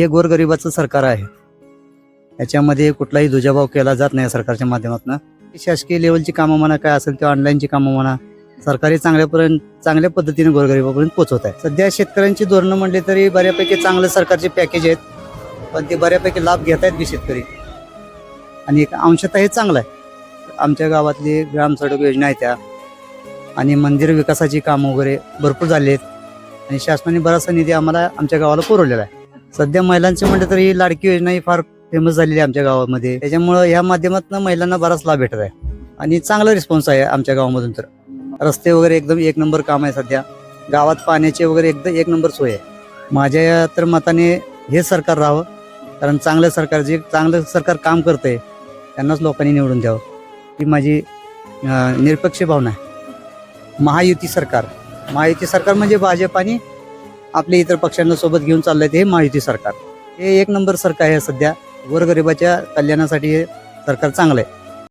हे गोरगरिबाचं सरकार आहे. याच्यामध्ये कुठलाही दुजाभाव केला जात नाही सरकारच्या माध्यमातून. शासकीय लेवलची कामं म्हणा काय असेल ते ऑनलाईनची कामं म्हणा सरकारी चांगल्यापर्यंत चांगल्या पद्धतीने गोरगरिबापर्यंत पोहोचवत आहे. सध्या शेतकऱ्यांची धोरणं म्हणले तरी बऱ्यापैकी चांगलं सरकारचे पॅकेज आहेत. पण ते बऱ्यापैकी लाभ घेत आहेत बी शेतकरी. आणि एक अंशतः हे चांगलं आहे. आमच्या गावातली ग्रामसडक योजना आहे त्या. आणि मंदिर विकासाची कामं वगैरे भरपूर झाली आहेत. आणि शासनाने बराचसा निधी आम्हाला आमच्या गावाला पुरवलेला आहे. सध्या महिलांचे म्हटलं तर ही लाडकी योजना ही फार फेमस झालेली आहे आमच्या गावामध्ये. त्याच्यामुळं ह्या माध्यमातून महिलांना बराच लाभ भेटत आहे. आणि चांगला रिस्पॉन्स आहे आमच्या गावामधून तर. रस्ते वगैरे एकदम एक नंबर काम आहे सध्या. गावात पाण्याचे वगैरे एकदम एक नंबर सोय आहे. माझ्या तर मताने हे सरकार राहावं. कारण चांगलं सरकार जे चांगलं सरकार काम करतंय त्यांनाच लोकांनी निवडून द्यावं. ही माझी निरपेक्ष भावना आहे. महायुती सरकार. महायुती सरकार म्हणजे भाजप आणि आपल्या इतर पक्षांना सोबत घेऊन चाललंय ते हे महायुती सरकार. हे एक नंबर सरकार आहे सध्या. गोरगरिबाच्या कल्याणासाठी हे सरकार चांगलं आहे.